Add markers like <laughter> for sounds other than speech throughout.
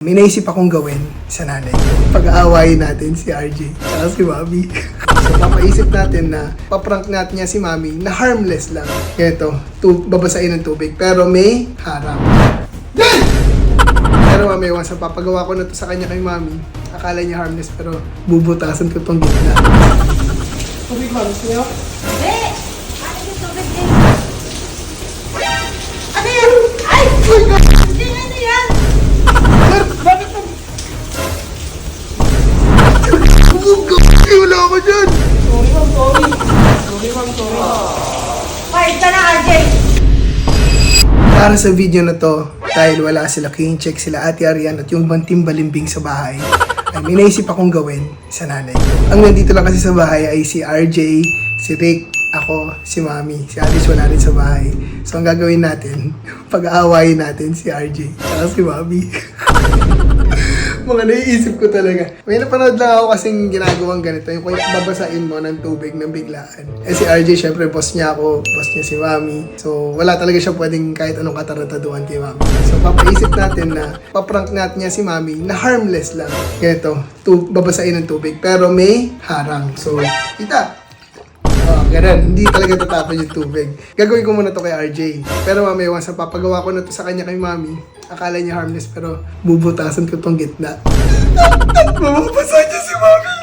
May naisip akong gawin sa nanay. Pag-aawayin natin si RJ at si Mami. so, <laughs> papaisip natin na paprank natin niya si Mami na harmless lang. Ito, tu- babasain ng tubig. Pero may. Yan! Pero Mami, once na papagawa ko na to sa kanya kay Mami, akala niya harmless pero bubutasan ko tong gitna. Tubig, Mami. Niyo? Hindi! Ano yung tubig din? Ano yan? Ay! Hindi ano ma'am. Fight ka na, RJ! Para sa video na to, dahil wala sila King Check, sila Ate Arian at yung banting balimbing sa bahay, ay may naisip akong gawin sa nanay. Ang nandito lang kasi sa bahay ay si RJ, si Rick, ako, si Mami. Si Alice wala rin sa bahay. So ang gagawin natin, <laughs> pag-aawayin natin si RJ at si Mami. <laughs> Mga naiisip ko talaga. May napanood lang ako kasing ginagawang ganito. Yung kung babasain mo ng tubig ng biglaan. Eh si RJ, syempre, boss niya ako. Boss niya si Mami. So, wala talaga siya pwedeng kahit anong katarataduan kay Mami. So, papaisip natin na paprank natin niya si Mami na harmless lang. Ganito, tu- babasain ng tubig. Pero may harang. So, kita, ganun. Hindi talaga tatapon yung tubig. Gagawin ko muna to kay RJ. Pero mamaya, once papagawa ko na to sa kanya kay Mami, akala niya harmless pero bubutasan ko tong gitna. <laughs> Mababasa niya si Mami!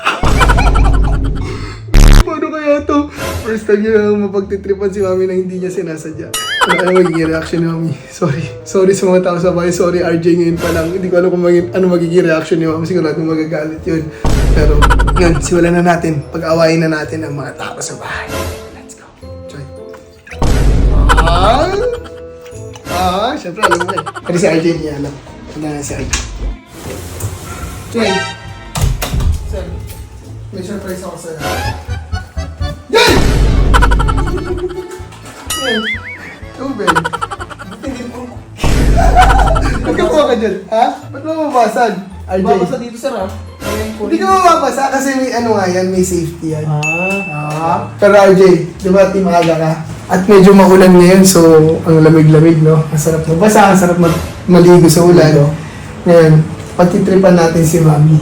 <laughs> Paano kaya to? First time niya mapagtitripan si Mami na hindi niya sinasadya. Ano kaya magiging reaction ni Mami? Sorry. Sorry sa mga tao sa bahay. Sorry RJ ngayon pa lang. Hindi ko alam kung maging, ano magiging reaction ni Mami. Sigurado magagalit yun. Pero yun, simulan na natin. Pag-awayin na natin ang mga tao sa bahay. Let's go. Joy. Ah! Ah, syempre alam mo eh. Kasi si RJ niya alam. Tanda na si RJ. Joy. Sir, may surprise ako sa'yo. Yan! Yan. Tubig. Hindi po. Magkakuha ka dyan, ha? Ba't mo mababasan? RJ. Babasa dito sir ah. Hindi ka mababasa kasi may ano nga yan, may safety yan. Ah. Ah. Pero RJ, di ba team aga ka? At medyo maulan ngayon, so ang lamig-lamig, no? Ang sarap magbasa, ang sarap mag maligo sa ulan. Ngayon, pagtitripan natin si Mami.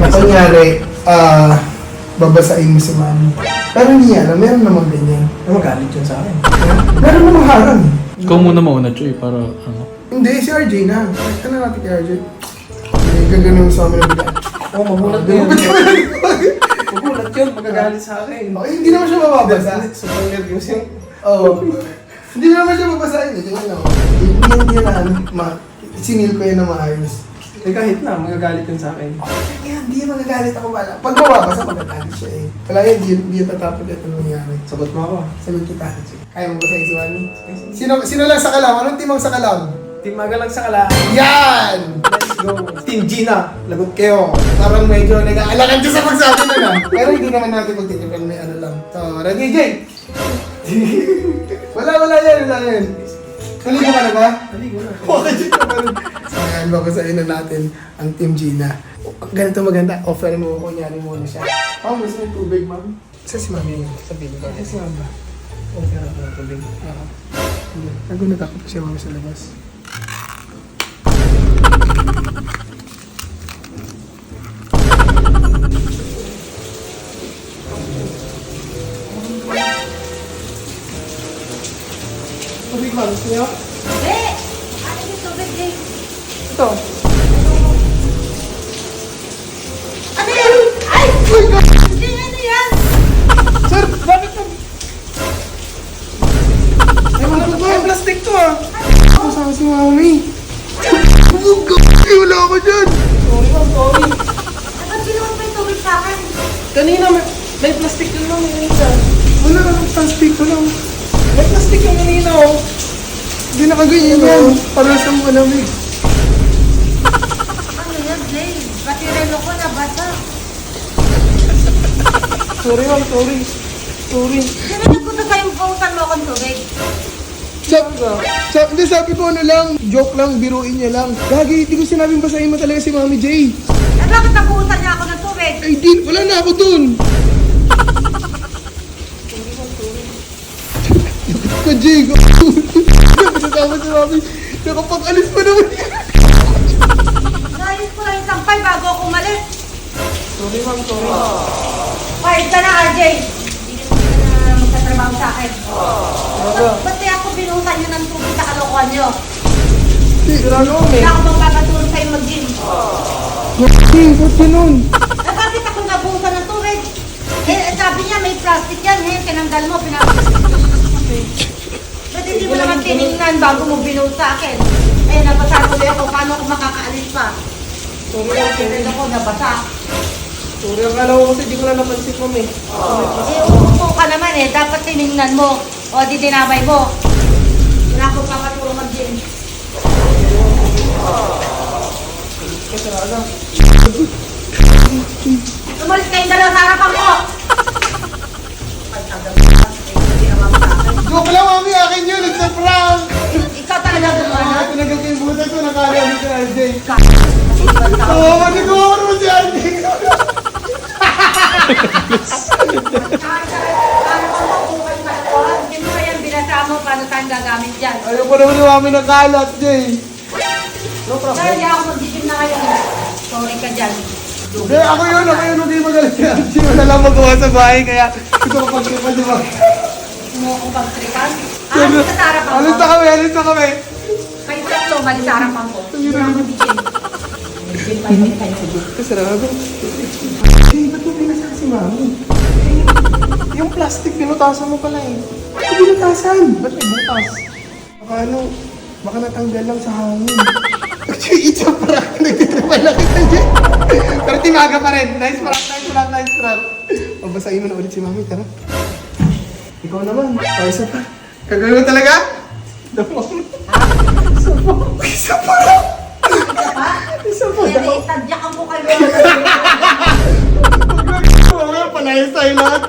Na kunyari, ah, babasain mo si Mami. Pero hindi niya alam, meron namang ganyan. Magalit yun sa akin. Meron namang harang. Ikaw muna mauna, Choy, para ano. Hindi, si RJ na. Ano natin kay RJ? Hindi, gaganon sa amin na bigla. Oo, oh, magulat na yun. Magulat yun, magagalit sa akin. Okay, hindi naman siya mababasa. Sobrang nervous yung... Oo. Hindi naman siya mabasahin. Ito yun, no? Hindi hindi na ano, ma, sinil ko yun na maayos. Eh kahit na, magagalit yun sa akin. Kaya hindi yan magagalit ako wala. Pag mababasa, magagalit siya eh. Wala yan, hindi, hindi yan tatapon ito nangyari. Sagot mo ako. Sagot kita. Kaya mo basahin si Wani? Sino, sino lang sa kalam? Anong timang sa kalam? Team Magalang sa kala. Yan! Let's go. Team Gina, lagot kayo. Parang medyo nag-aalakan siya sa pagsabi na na. Pero hindi naman natin magtitipan, may ano lang. So, ready, Jay? <laughs> wala, wala yan, wala yan. Naligo ka na ba? Naligo na. Okay, So, ayan, babasahin na natin ang Team Gina. Ganito maganda, offer mo ko, kunyari muna siya. Ma'am, gusto mo tubig, ma'am? Sa si mami yun, sa bilig ko. Sa si? Okay na ako tubig. Oo. Nagunod ako pa siya mami sa labas. Ma'am. Niyo? Hindi! Ano yung tubig din? Ito. Ano yan? Ay! Hindi ano yan? Sir, bakit na? Ay, wala ko May plastic to ah. Ako sa si mami. Ay, wala ako dyan. Sorry ma'am, sorry. Dapat yung tubig sa akin. Kanina may, may plastic yun lang yun isa. Wala na, plastic ko lang. May plastic yung kanina oh. Hindi nakaganyan yan. Para sa mga lamig. <laughs> Ano yan, Jay? Pati relo ko nabasa. <laughs> Sorry ma'am, sorry. Sorry. Sinunod ko na kayong pautan mo akong tubig. Sabi, sabi, hindi, sabi ko ano lang, joke lang, biruin niya lang. Gagi, hindi ko sinabing basahin mo talaga si Mami J. Eh bakit napuutan niya ako ng tubig? Ay, di, wala na ako dun. <laughs> Ka, Jay, Nakakasama na namin. Nakapag-alis pa naman yan. Naalis ko lang isang pay bago ako umalis. Sorry ma'am, sorry ma'am. Pahit ka na, RJ. Hindi ka na magtatrabaho sa akin. Ba- Ba't kaya ako binuhusan niyo ng tubig sa kalokohan niyo? Sira naman eh. Wala sa'yo mag-gym. Hey, ba't ganun? Eh, bakit ako nabuhusan ng tubig? Eh, sabi niya may plastic yan. Eh, tinanggal mo, pinapasok. Ba't hindi mo naman tinignan bago mo binuhos sa akin? Eh, nabasa tuloy ako. Paano ako makakaalis pa? Sorry sorry. Kaya ako nabasa. Sorry, akala ko kasi di ko na napansin ma'am eh. Eh, umupo ka naman eh. Dapat tinignan mo. O, di dinamay mo. Wala akong papatulong mag-gym. Kasi talaga. Umalis kayong dalawa sa harapan ko! <laughs> Joke lang, mami. Akin yun. It's a prank. Ikaw talaga gumawa. Tinagal ko yung butas ko. Nakala mo si RJ. Oo, ko ako si RJ. Hindi mo mo paano tayo gagamit dyan. Ayoko naman yung mami ng kalat, Jay. No problem. Hindi ako mag-gym na ngayon. Sorry ka dyan. Hindi, ako yun. Ako yun. Hindi magaling si RJ. Wala lang magawa sa bahay. Kaya gusto ko pagsipan, di ba? Mo akong pagtripan? Ah, alis ka sa harapan Alis na kami, alis na kami. Kayo tatlo, malis sa harapan ko. Hindi ako pa yun kayo. Kasarado. Jay, ba't mo pinasa si mami? Yung plastic, pinutasan mo pala eh. Hindi binutasan. Ba't may butas? Baka ano, baka natanggal lang sa hangin. Jay, <laughs> it's a prank. Nagtitripan lang kita, Jay. Pero timaga pa rin. Nice prank, nice prank, nice prank. Mabasahin mo na ulit si mami, tara. Ikaw naman. O, isa pa. Gagawin mo talaga? Damo. Isa pa. Isa pa. Isa pa. Kaya itadyakan ko kayo. Mamaya, palayas tayo lahat.